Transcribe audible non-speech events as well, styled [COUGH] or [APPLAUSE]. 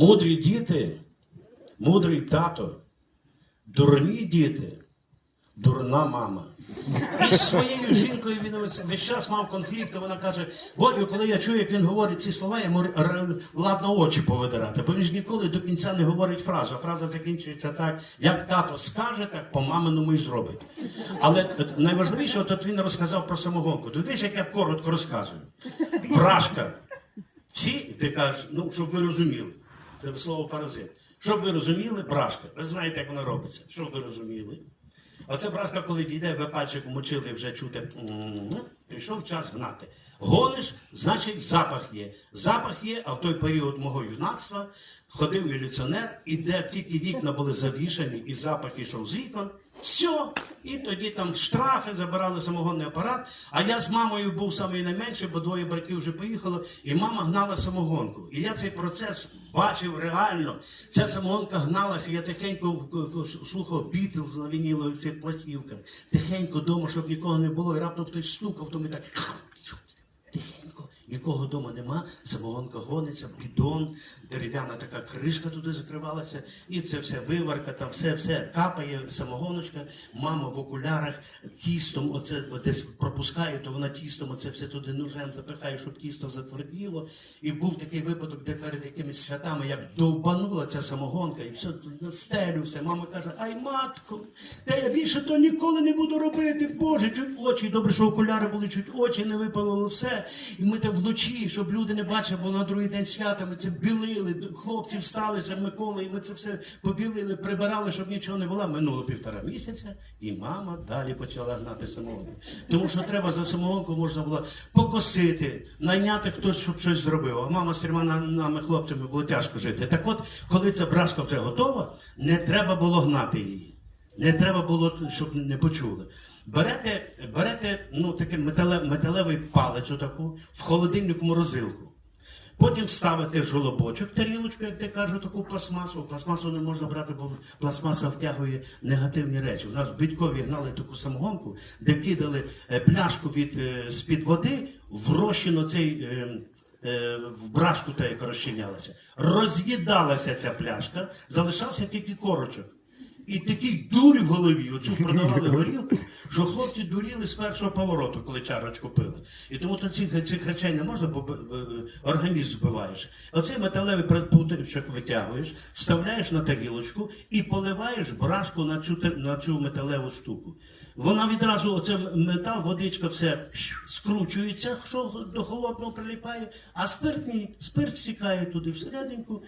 Мудрі діти, мудрий тато, дурні діти, дурна мама. І з своєю жінкою він весь час мав конфлікт, і вона каже: Бодю, коли я чую, як він говорить ці слова, я йому ладно очі повидирати, бо він ж ніколи до кінця не говорить фразу. Фраза закінчується так, як тато скаже, так по маминому і зробить. Але найважливіше, от він розказав про самогонку. Дивись, як я коротко розказую. Брашка. Всі, ти кажеш, ну, щоб ви розуміли. Слово паразит. Щоб ви розуміли, брашка. Ви знаєте, як вона робиться. Щоб ви розуміли. Оце брашка, коли дійде, ви пальчик мочили, вже чути, прийшов час гнати. Гониш, значить, запах є. Запах є, а в той період мого юнацтва ходив міліціонер, і де тільки вікна були завішані, і запах йшов з вікон. Все. І тоді там штрафи забирали самогонний апарат. А я з мамою був самий найменший, бо двоє братів вже поїхало, і мама гнала самогонку. І я цей процес бачив реально. Ця самогонка гналася, я тихенько слухав Бітлз на вінілових цих пластівках. Тихенько вдома, щоб нікого не було, і раптом хтось стукав, то ми так. Нікого вдома нема, самогонка гониться, бідон, дерев'яна така кришка туди закривалася, і це все виварка, там все, все капає, самогоночка, мама в окулярах тістом оце десь пропускає, то вона тістом оце все туди ножем запихає, щоб тісто затверділо. І був такий випадок, де перед якимись святами як довбанула ця самогонка, і все на стелю, все. Мама каже: Ай, матко, та я більше то ніколи не буду робити. Боже, чуть очі. Добре, що окуляри були, чуть очі не випалили, все. І ми вночі, щоб люди не бачили, бо на другий день свята ми це білили. Хлопці встали ще Миколи, і ми це все побілили, прибирали, щоб нічого не було. Минуло півтора місяця, і мама далі почала гнати самогонку. Тому що треба за самогонку можна було покосити, найняти хтось, щоб щось зробив. А мама з трьома нами хлопцями було тяжко жити. Так от, коли ця брашка вже готова, не треба було гнати її. Не треба було, щоб не почули. Берете, берете ну, такий метале, металевий палець таку в холодильнику морозилку. Потім ставите жолобочок, тарілочку, як ти кажу, таку пластмасу. Пластмасу не можна брати, бо пластмаса втягує негативні речі. У нас в Бідькові гнали таку самогонку, де кидали е, пляшку від, е, з-під води в розчин цей. Е, в брашку та яка розчинялася. Роз'їдалася ця пляшка, залишався тільки корочок. І такий дурь в голові, оцю [LAUGHS] продавали горілку, що хлопці дуріли з першого повороту, коли чарочку пили. І тому то цих, цих речей не можна, бо організм збиваєш. Оцей металевий припуточок витягуєш, вставляєш на тарілочку і поливаєш брашку на цю, на цю металеву штуку. Вона відразу, оце метал, водичка, все скручується, що до холодного приліпає, а спирт ні, спирт стікає туди всерединку.